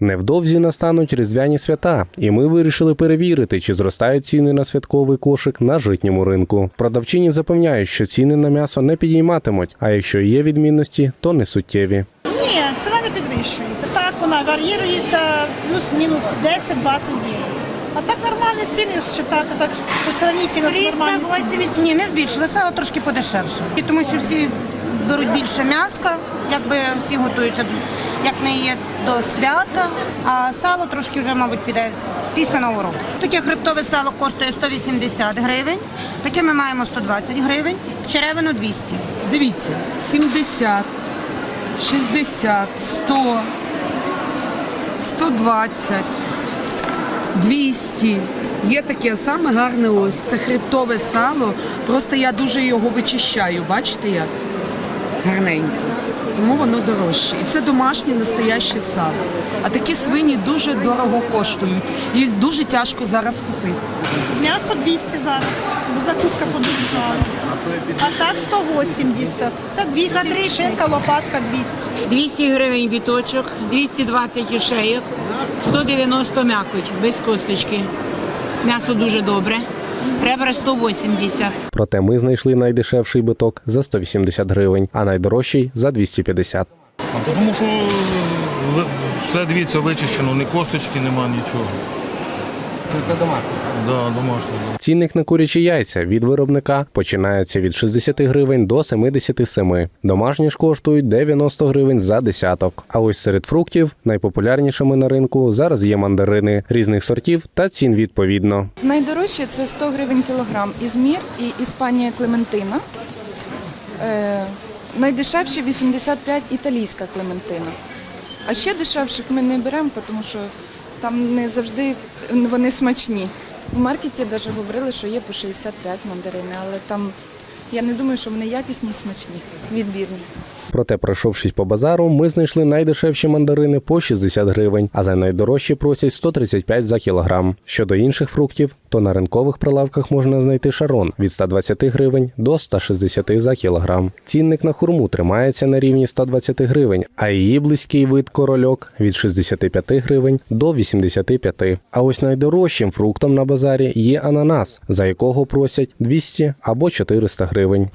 Невдовзі настануть різдвяні свята, і ми вирішили перевірити, чи зростають ціни на святковий кошик на житньому ринку. Продавчині запевняють, що ціни на м'ясо не підійматимуть, а якщо є відмінності, то не суттєві. Ні, ціна не підвищується. Так, вона варіюється плюс-мінус 10-20 гривень. А так нормальні ціни считати, так по сравнительно нормальні ціни. 380. Ні, не збільшили, сало трошки подешевше. І Тому що всі беруть більше м'яска, якби всі готуються, як не є до свята, а сало трошки вже, мабуть, піде після нового року. Таке хребтове сало коштує 180 гривень, таке ми маємо 120 гривень, черевину 200. Дивіться, 70, 60, 100, 120, 200. Є таке саме гарне ось. Це хребтове сало. Просто я дуже його вичищаю. Бачите як? Гарненько. Тому воно дорожче. І це домашнє настояще сало. А такі свині дуже дорого коштують. Їх дуже тяжко зараз купити. М'ясо 200 зараз, бо закупка подорожала. А так 180. Це 200, шинка, лопатка 200. 200 гривень біточок, 220 і шеєк, 190 м'якоть, без косточки. М'ясо дуже добре. Ребра 180. Проте ми знайшли найдешевший биток за 180 гривень, а найдорожчий за 250. А тому що е, все дивіться вичищено, ні косточки нема, нічого. Це домашнє? Да, домашнє. да. Цінник на курячі яйця від виробника починається від 60 гривень до 77. Домашні ж коштують 90 гривень за десяток. А ось серед фруктів найпопулярнішими на ринку зараз є мандарини різних сортів та цін відповідно. Найдорожче це 100 гривень кілограм. Ізмір і Іспанія Клементина. Е, найдешевше 85 італійська Клементина. А ще дешевших ми не беремо, тому що там не завжди вони смачні. У маркеті навіть говорили, що є по 65 мандарини, але там я не думаю, що вони якісні і смачні, відбірні. Проте, пройшовшись по базару, ми знайшли найдешевші мандарини по 60 гривень, а за найдорожчі просять 135 за кілограм. Щодо інших фруктів, то на ринкових прилавках можна знайти шарон від 120 гривень до 160 за кілограм. Цінник на хурму тримається на рівні 120 гривень, а її близький вид корольок від 65 гривень до 85. А ось найдорожчим фруктом на базарі є ананас, за якого просять 200 або 400 гривень.